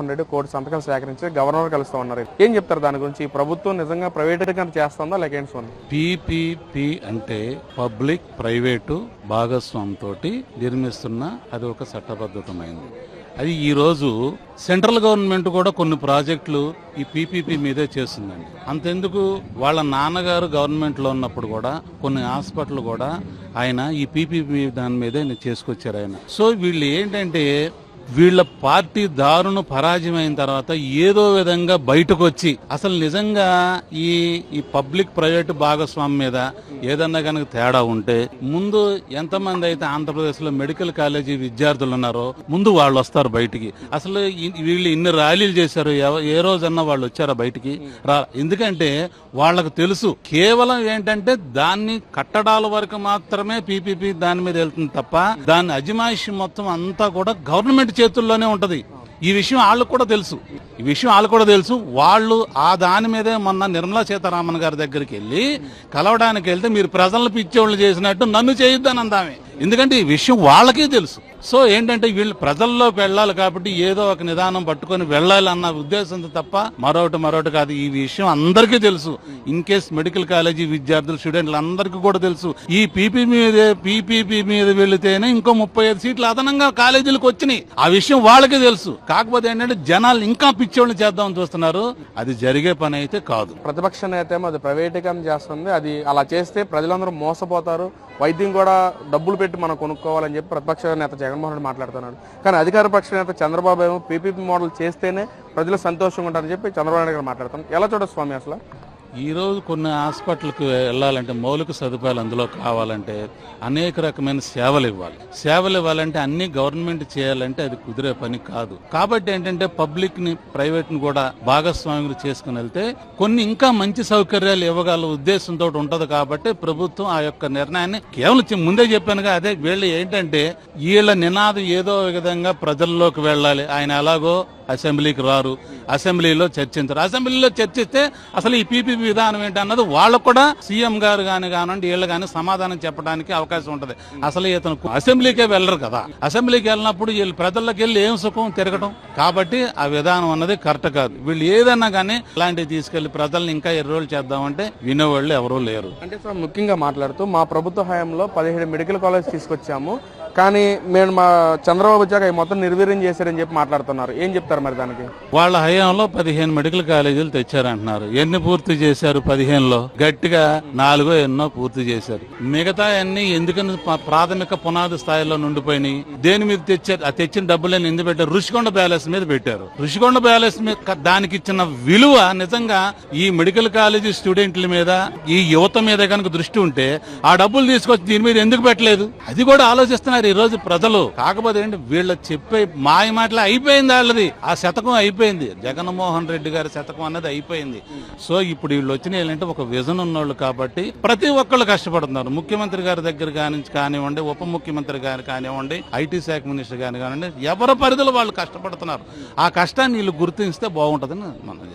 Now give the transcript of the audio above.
రెడ్డి కోటి సంతకాలు సేకరించి గవర్నర్ కలుస్తా ఉన్నారు. ఏం చెప్తారు దాని గురించి? ఈ ప్రభుత్వం నిజంగా ప్రైవేటీకరణ చేస్తుందా లేక ఏంటి పీపీపీ అంటే పబ్లిక్ ప్రైవేటు భాగస్వామితో నిర్మిస్తున్న అది ఒక చట్టబద్ధతమైంది. అది ఈ రోజు సెంట్రల్ గవర్నమెంట్ కూడా కొన్ని ప్రాజెక్టులు ఈ పీపీపీ మీదే చేస్తుందండి. అంతెందుకు వాళ్ళ నాన్నగారు గవర్నమెంట్లో ఉన్నప్పుడు కూడా కొన్ని హాస్పిటల్ కూడా ఆయన ఈ పీపీపీ దాని మీదే చేసుకొచ్చారు ఆయన. సో వీళ్ళు ఏంటంటే వీళ్ళ పార్టీ దారుణ పరాజయమైన తర్వాత ఏదో విధంగా బయటకు వచ్చి అసలు నిజంగా ఈ ఈ పబ్లిక్ ప్రైవేట్ భాగస్వామి మీద ఏదన్నా కనుక తేడా ఉంటే ముందు ఎంతమంది అయితే ఆంధ్రప్రదేశ్లో మెడికల్ కాలేజీ విద్యార్థులు ఉన్నారో ముందు వాళ్ళు వస్తారు బయటికి. అసలు వీళ్ళు ఇన్ని ర్యాలీలు చేశారు ఏ రోజన్నా వాళ్ళు వచ్చారా బయటికి? రా ఎందుకంటే వాళ్ళకు తెలుసు కేవలం ఏంటంటే దాన్ని కట్టడాల వరకు మాత్రమే పీపీపీ దాని మీద వెళ్తుంది తప్ప దాని అజమాయిషి మొత్తం అంతా కూడా గవర్నమెంట్ చేతుల్లోనే ఉంటది. ఈ విషయం వాళ్ళకు కూడా తెలుసు. ఈ విషయం వాళ్ళు కూడా తెలుసు. వాళ్ళు ఆ దాని మీదే మొన్న నిర్మలా సీతారామన్ గారి దగ్గరికి వెళ్ళి కలవడానికి వెళ్తే మీరు ప్రజలను పిచ్చోళ్ళు చేసినట్టు నన్ను చేయొద్దని అందామే. ఎందుకంటే ఈ విషయం వాళ్ళకే తెలుసు. సో ఏంటంటే వీళ్ళు ప్రజల్లోకి వెళ్ళాలి కాబట్టి ఏదో ఒక నిదానం పట్టుకొని వెళ్ళాలి అన్న ఉద్దేశంతో తప్ప మరొకటి మరొకటి కాదు. ఈ విషయం అందరికీ తెలుసు. ఇన్ కేస్ మెడికల్ కాలేజీ విద్యార్థులు స్టూడెంట్లు అందరికీ కూడా తెలుసు. ఈ పీపీ మీద పీపీపీ మీద వెళితేనే ఇంకో ముప్పై ఐదు సీట్లు అదనంగా కాలేజీలకు వచ్చినాయి. ఆ విషయం వాళ్ళకే తెలుసు. కాకపోతే ఏంటంటే జనాలు ఇంకా పిచ్చోళ్ళు చేద్దామని చూస్తున్నారు. అది జరిగే పని అయితే కాదు. ప్రతిపక్ష నేత ఏమో అది ప్రైవేటీకరణ చేస్తుంది. అది అలా చేస్తే ప్రజలందరూ మోసపోతారు. వైద్యం కూడా డబ్బులు పెట్టి మనం కొనుక్కోవాలని చెప్పి ప్రతిపక్ష నేత జగన్మోహన్ రెడ్డి మాట్లాడుతున్నాడు. కానీ అధికార పక్ష నేత చంద్రబాబు ఏమో పీపీపీ మోడల్ చేస్తేనే ప్రజలు సంతోషంగా ఉంటారని చెప్పి చంద్రబాబు నాయుడు గారు మాట్లాడుతున్నారు. ఎలా చూడదు స్వామి అసలు? ఈ రోజు కొన్ని హాస్పిటల్కి వెళ్ళాలంటే మౌలిక సదుపాయాలు అందులో కావాలంటే అనేక రకమైన సేవలు ఇవ్వాలి. సేవలు ఇవ్వాలంటే అన్ని గవర్నమెంట్ చేయాలంటే అది కుదిరే పని కాదు. కాబట్టి ఏంటంటే పబ్లిక్ని ప్రైవేట్ని కూడా భాగస్వాములు చేసుకుని వెళ్తే కొన్ని ఇంకా మంచి సౌకర్యాలు ఇవ్వగల ఉద్దేశంతో ఉంటది కాబట్టి ప్రభుత్వం ఆ యొక్క నిర్ణయాన్ని కేవలం ముందే చెప్పానుగా అదే వీళ్ళు ఏంటంటే వీళ్ళ నినాదం ఏదో విధంగా ప్రజల్లోకి వెళ్ళాలి. ఆయన ఎలాగో అసెంబ్లీకి రారు. అసెంబ్లీలో చర్చించరు. అసెంబ్లీలో చర్చిస్తే అసలు ఈ పీపీపీ విధానం ఏంటన్నది వాళ్ళకు కూడా సీఎం గారు గాని కానివ్వండి వీళ్ళు కానీ సమాధానం చెప్పడానికి అవకాశం ఉంటది. అసలు ఇతను అసెంబ్లీకే వెళ్ళరు కదా. అసెంబ్లీకి వెళ్ళినప్పుడు వీళ్ళు ప్రజల్లోకి వెళ్ళి ఏం సుఖం తిరగటం? కాబట్టి ఆ విధానం అన్నది కరెక్ట్ కాదు. వీళ్ళు ఏదన్నా కానీ ఇలాంటివి తీసుకెళ్ళి ప్రజల్ని ఇంకా ఎన్ని రోజులు చేద్దామంటే వినేవాళ్ళు ఎవరూ లేరు. అంటే సార్ ముఖ్యంగా మాట్లాడుతూ మా ప్రభుత్వ హయాంలో పదిహేడు మెడికల్ కాలేజ్ తీసుకొచ్చాము. కానీ మేము మా చంద్రబాబు వచ్చాక అవి మొత్తం నిర్వీర్యం చేశారని చెప్పి మాట్లాడుతున్నారు. ఏం చెప్తారు మరి దానికి? వాళ్ళ హయాంలో పదిహేను మెడికల్ కాలేజీలు తెచ్చారంటున్నారు. ఎన్ని పూర్తి చేశారు పదిహేనులో? గట్టిగా నాలుగో ఎన్నో పూర్తి చేశారు. మిగతా అన్ని ఎందుకని ప్రాథమిక పునాది స్థాయిలో నుండిపోయినాయి? దేని మీద తెచ్చారు ఆ తెచ్చిన డబ్బులని ఎందుకు పెట్టారు. ఋషికొండ ప్యాలెస్ మీద పెట్టారు. ఋషికొండ ప్యాలెస్ మీద దానికి ఇచ్చిన విలువ నిజంగా ఈ మెడికల్ కాలేజీ స్టూడెంట్ల మీద ఈ యువత మీద కనుక దృష్టి ఉంటే ఆ డబ్బులు తీసుకొచ్చి దీని మీద ఎందుకు పెట్టలేదు? అది కూడా ఆలోచిస్తున్నారు ఈ రోజు ప్రజలు కాకపోతే ఏంటి వీళ్ళ చెప్పే మాయ మాటలు అయిపోయింది వాళ్ళది. ఆ శతకం అయిపోయింది. జగన్మోహన్ రెడ్డి గారి శతకం అనేది అయిపోయింది. సో ఇప్పుడు వీళ్ళు వచ్చిన ఏంటంటే ఒక విజన్ ఉన్నోళ్ళు కాబట్టి ప్రతి ఒక్కళ్ళు కష్టపడుతున్నారు. ముఖ్యమంత్రి గారి దగ్గర కాని కానివ్వండి ఉప ముఖ్యమంత్రి గారు కానివ్వండి ఐటీ శాఖ మినిస్టర్ గారు కానివ్వండి ఎవరి పరిధిలో వాళ్ళు కష్టపడుతున్నారు. ఆ కష్టాన్ని వీళ్ళు గుర్తిస్తే బాగుంటుందని మనం